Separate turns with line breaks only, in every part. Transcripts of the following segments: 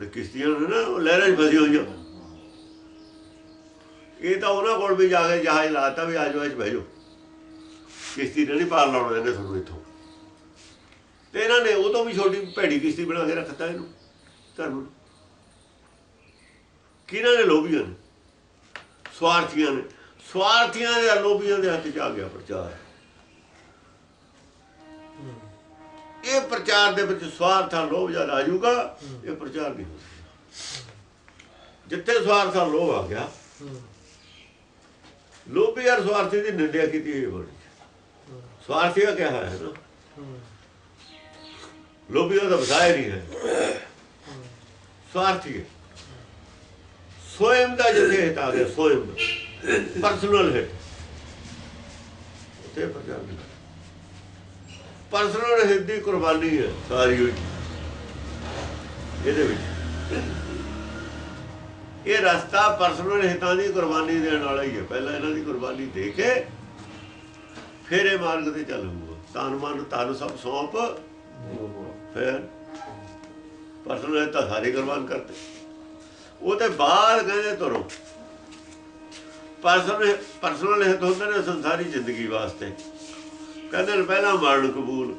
ਆਪਣੇ ਕਿਸ਼ਤੀਆਂ ਨੇ ਨਾ, ਉਹ ਲਹਿਰਾਂ 'ਚ ਫਸੀ ਹੋਈਆਂ। ਇਹ ਤਾਂ ਉਹਨਾਂ ਕੋਲ ਵੀ ਜਾ ਕੇ ਜਹਾਜ਼ ਲਾਤਾ ਵੀ ਆਜੋ ਅੱਜ ਬਹਿ ਜਾਓ। ਕਿਸ਼ਤੀ ਨੇ ਨਹੀਂ ਪਾਰ ਲਾਉਣ ਦੇਣੇ ਤੁਹਾਨੂੰ ਇੱਥੋਂ। ਤੇ ਇਹਨਾਂ ਨੇ ਉਹ ਤੋਂ ਵੀ ਛੋਟੀ ਭੈੜੀ ਕਿਸ਼ਤੀ ਬਣਾ ਕੇ ਰੱਖਤਾ ਇਹਨੂੰ, ਧਰਮ ਕਿਹਨਾਂ ਨੇ ਲੋਭੀਆਂ ਨੇ? ਸਵਾਰਥੀਆਂ ਨੇ। ਸਵਾਰਥੀਆਂ ਦੇ ਲੋਭੀਆਂ ਦੇ ਹੱਥ 'ਚ ਆ ਗਿਆ ਪ੍ਰਚਾਰ। ਇਹ ਪ੍ਰਚਾਰ ਦੇ ਵਿੱਚ ਸਵਾਰਥ ਆ, ਲੋਭ ਜਦ ਆ ਜਾਊਗਾ ਇਹ ਪ੍ਰਚਾਰ ਨਹੀਂ ਹੋ ਸਕਦਾ ਜਿੱਥੇ ਸਵਾਰਥ ਆ, ਲੋਭ ਆ ਗਿਆ। ਲੋਭੀ ਯਾਰ ਸਵਾਰਥੀ ਦੀ ਨਿੰਦਿਆ ਕੀਤੀ ਹੋਈ ਬੜੀ ਸਵਾਰਥੀ ਦਾ ਕਿਹਾ ਹੈ ਨਾ? ਲੋਭੀ ਦਾ ਤਾਂ ਵਸਾਇਆ ਨਹੀਂ ਹੈ। ਸਵਾਰਥੀ ਹੈ ਸਵਯੰ ਦਾ ਜਿੱਥੇ ਹਿੱਤ ਆ ਗਿਆ, ਸਵਯੰ ਪਰਸਨਲ ਹਿੱਤ। ਤੇ ਪ੍ਰਚਾਰ ਨਹੀਂ ਪਰਸਨਲ ਹਿੱਤ ਦੀ ਕੁਰਬਾਨੀ ਹੈ ਸਾਰੀ ਇਹਦੇ ਵਿੱਚ। ਇਹ ਰਸਤਾ ਪਰਸਨਲ ਹਿੱਤਾਂ ਦੀ ਕੁਰਬਾਨੀ ਦੇਣ ਵਾਲਾ ਹੀ ਹੈ। ਪਹਿਲਾਂ ਇਹਨਾਂ ਦੀ ਕੁਰਬਾਨੀ ਦੇ ਕੇ ਫਿਰ ਇਹ ਮਾਰਗ ਤੇ ਚੱਲੂਗਾ ਤਨ ਮਨ ਤਨ ਸਭ ਸੌਂਪ। ਫਿਰ ਪਰਸਨਲ ਹਿੱਤਾਂ ਸਾਰੇ ਕੁਰਬਾਨ ਕਰਤੇ। ਉਹ ਤੇ ਬਾਹਰ ਕਹਿੰਦੇ ਤੁਰੋ। ਪਰਸਨਲ ਪਰਸਨਲ ਹਿੱਤ ਹੁੰਦੇ ਨੇ ਸੰਸਾਰੀ ਜ਼ਿੰਦਗੀ ਵਾਸਤੇ। ਕਹਿੰਦੇ ਨੇ ਪਹਿਲਾਂ ਮਰਨ ਕਬੂਲ।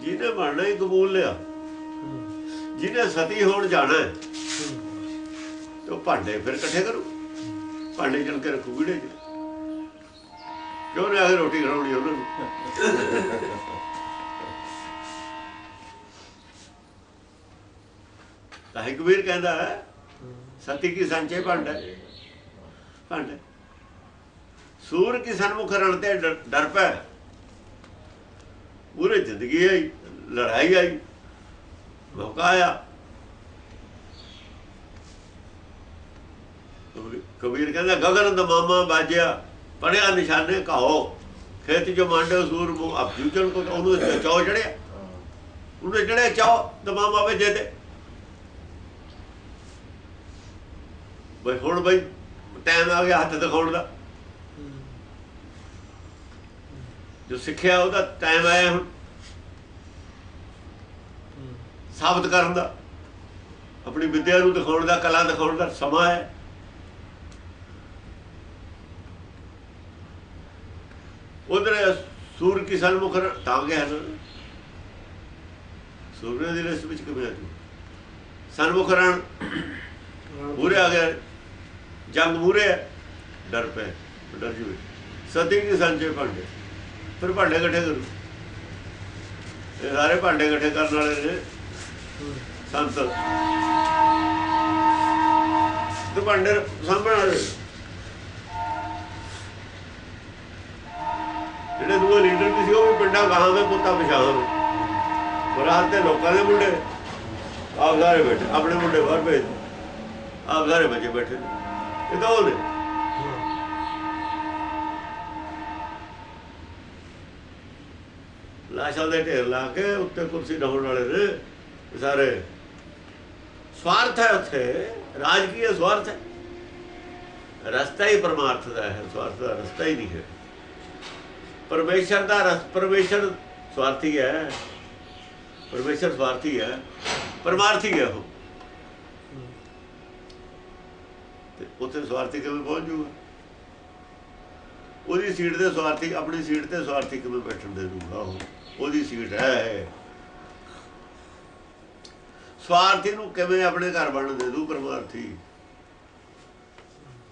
ਜਿਹਨੇ ਮਰਨਾ ਹੀ ਕਬੂਲ ਲਿਆ। ਜਿਹਨੇ ਸਤੀ ਹੋਣ ਜਾਣਾ ਤੇ ਉਹ ਭਾਂਡੇ ਫਿਰ ਇਕੱਠੇ ਕਰੂ। ਭਾਂਡੇ ਜਲ ਕੇ ਰੱਖੂ ਵੀੜੇ ਚ ਕਿਉਂ ਨੇ ਆ ਰੋਟੀ ਖਵਾਉਣੀ ਉਹਨਾਂ ਨੂੰ? ਤਾਂ ਕਬੀਰ ਕਹਿੰਦਾ ਹੈ, ਸਤੀ ਕੀ ਸੰਚੇ ਭਾਂਡਾ? ਭਾਂਡੇ। ਸੂਰ ਕੀ ਸਨਮੁਖ ਰਣ ਤੇ ਡਰ- ਡਰ ਪੈ ਪੂਰੇ ਜ਼ਿੰਦਗੀ ਆਈ, ਲੜਾਈ ਆਈ, ਮੌਕਾ ਆਇਆ। ਕਬੀਰ ਕਹਿੰਦਾ, ਗਗਨ ਦਮਾਮਾ ਬਾਜਿਆ ਪੜਿਆ ਨਿਸ਼ਾਨੇ ਕਹੋ ਖੇਤ ਜੋ ਮਾਂਡੇ ਸੂਰ ਮੂ ਅਬ ਕੋ ਉਹਨੂੰ ਚੌ ਚੜਿਆ ਉਹਨੇ ਚੜਿਆ ਚੌ ਦਮਾਮਾ ਵਜੇ ਤੇ। ਬਈ ਹੁਣ ਬਈ ਟਾਈਮ ਆ ਗਿਆ ਹੱਥ ਦਿਖਾਉਣ ਦਾ। ਜੋ ਸਿੱਖਿਆ ਉਹਦਾ ਟਾਈਮ ਆਇਆ ਹੁਣ। ਸਾਬਤ ਕਰਨ ਦਾ। ਆਪਣੀ ਵਿਦਿਆ ਨੂੰ ਦਿਖਾਉਣ ਦਾ, ਕਲਾ ਦਿਖਾਉਣ ਦਾ ਸਮਾਂ ਹੈ। ਉਧਰ ਸੂਰ ਕੀ ਸਨਮੁਖ ਤਾਂ ਗਿਆ ਨਾ। ਸੂਰਜ ਦੀ ਰਸ ਵਿੱਚ ਕਿਵੇਂ ਆ ਜੂ ਸਨਮੁਖ ਰਣ ਮੂਰੇ ਆ ਗਿਆ। ਜੰਗ ਮੂਰੇ ਹੈ ਡਰ ਪੈ ਡਰ ਜੂ। ਸਤੀ ਕੀ ਸੰਚੇ ਭਾਂਡੇ। ਫਿਰ ਭਾਂਡੇ ਇਕੱਠੇ ਕਰੂ। ਇਹ ਸਾਰੇ ਭਾਂਡੇ ਇਕੱਠੇ ਕਰਨ ਵਾਲੇ ਨੇ। ਸੰਤ। ਤੇ ਭਾਂਡੇ ਸਾਂਭਣ ਵਾਲੇ। ਜਿਹੜੇ ਦੂਏ ਲੀਡਰ ਵੀ ਸੀ ਉਹ ਵੀ ਪਿੰਡਾਂ ਗਾਹਾਂ ਦੇ ਪੁੱਤਾਂ ਪਛਾਣ ਬਰਾਤ ਦੇ ਲੋਕਾਂ ਦੇ ਮੁੰਡੇ। ਆਪ ਸਾਰੇ ਬੈਠੇ। ਆਪਣੇ ਮੁੰਡੇ ਬਾਹਰ ਭੇਜ ਦਿੱਤੇ। ਆਪ ਸਾਰੇ ਬੱਚੇ ਬੈਠੇ ਨੇ। ਇਹ ਤਾਂ ਉਹ ਨੇ ਲਾਸ਼ਾਂ ਦੇ ਢੇਰ ਲਾ ਕੇ ਉੱਤੇ ਕੁਰਸੀ ਡਾਉਣ ਵਾਲੇ ਨੇ ਸਾਰੇ। ਸਵਾਰਥ ਹੈ ਉੱਥੇ ਰਾਜਕੀ ਹੈ ਸਵਾਰਥ ਹੈ। ਰਸਤਾ ਹੀ ਪਰਮਾਰਥ ਦਾ ਹੈ, ਸਵਾਰਥ ਦਾ ਰਸਤਾ ਹੀ ਨਹੀਂ ਹੈ। ਪਰਮੇਸ਼ਰ ਦਾ ਰਸ, ਪਰਮੇਸ਼ਰ ਸਵਾਰਥੀ ਹੈ। ਪਰਮੇਸ਼ਰ ਸਵਾਰਥੀ ਹੈ, ਪਰਮਾਰਥੀ ਹੈ ਉਹ। ਤੇ ਉੱਥੇ ਸਵਾਰਥੀ ਕਿਵੇਂ ਪਹੁੰਚ ਜੂਗਾ? ਉਹਦੀ ਸੀਟ ਤੇ ਸਵਾਰਥੀ, ਆਪਣੀ ਸੀਟ ਤੇ ਸਵਾਰਥੀ ਕਿਵੇਂ ਬੈਠਣ ਦੇ ਦੂਗਾ ਉਹ? ਉਹਦੀ ਸੀਟ ਹੈ ਸਵਾਰਥੀ ਨੂੰ ਕਿਵੇਂ ਆਪਣੇ ਘਰ ਬਣਨ ਦੇ ਦੂ ਪਰਮਾਰਥੀ?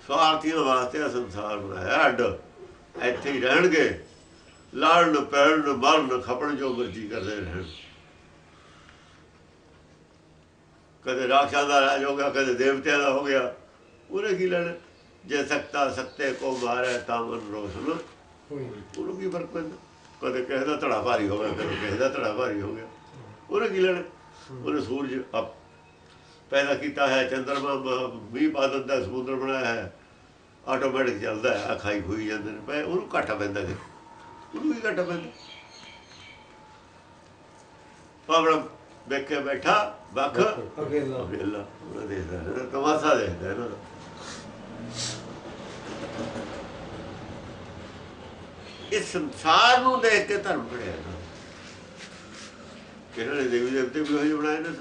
ਸਵਾਰਥੀਆਂ ਵਾਸਤੇ ਸੰਸਾਰ ਬਣਾਇਆ ਅੱਡ। ਇੱਥੇ ਹੀ ਰਹਿਣਗੇ। ਲੜਨ ਪੈਣ ਮਰਨ, ਖਪਣ ਜੋ ਮਰਜ਼ੀ ਕਰਦੇ ਰਹਿਣ। ਕਦੇ ਰਾਖਸ਼ਾਂ ਦਾ ਰਾਜ ਹੋ ਗਿਆ, ਕਦੇ ਦੇਵਤਿਆਂ ਦਾ ਹੋ ਗਿਆ। ਉਹਨੇ ਕੀ ਲੈਣਾ? ਜੇ ਸਕਤਾ ਸੱਤੇ ਕੋ ਮਾਰੇ ਤਾਂ ਮਨ ਰੋਸ਼ਨ ਉਹਨੂੰ ਕੀ ਫ਼ਰਕ ਪੈਂਦਾ? ਕਦੇ ਕਿਸੇ ਦਾ ਧੜਾ ਭਾਰੀ ਹੋ ਗਿਆ ਕਦੇ ਕਿਸੇ ਦਾ ਧੜਾ ਭਾਰੀ ਹੋ ਗਿਆ। ਉਹਨੇ ਕੀ ਲੈਣਾ? ਉਹਨੇ ਸੂਰਜ ਪੈਦਾ ਕੀਤਾ ਹੈ ਚੰਦਰਮਾ ਮੀਂਹ ਪਾ ਦਿੰਦਾ ਸਮੁੰਦਰ ਬਣਾਇਆ ਹੈ। ਆਟੋਮੈਟਿਕ ਚੱਲਦਾ ਹੈ ਅਖਾਈ ਹੋਈ ਜਾਂਦੇ ਨੇ। ਪਏ ਉਹਨੂੰ ਘਾਟਾ ਪੈਂਦਾ ਕਿ ਉਹਨੂੰ ਕੀ ਘਾਟਾ ਪੈਂਦਾ? ਪਾਵੜਾ ਕੇ ਬੈਠਾ ਬੱਖ
ਅਕੇਲਾ
ਵੇਲਾ ਉਹ ਦੇਖਦਾ ਤਮਾਸ਼ਾ ਦੇਖਦਾ ਹੈ ਨਾ ਇਸ ਸੰਸਾਰ ਨੂੰ ਦੇਖ ਕੇ ਧਰਮ ਪੜਿਆ ਇਹਨਾਂ ਨੇ ਦੇਵੀ ਦੇਵਤੇ ਵੀ ਉਹੀ ਬਣਾਏ ਨੇ।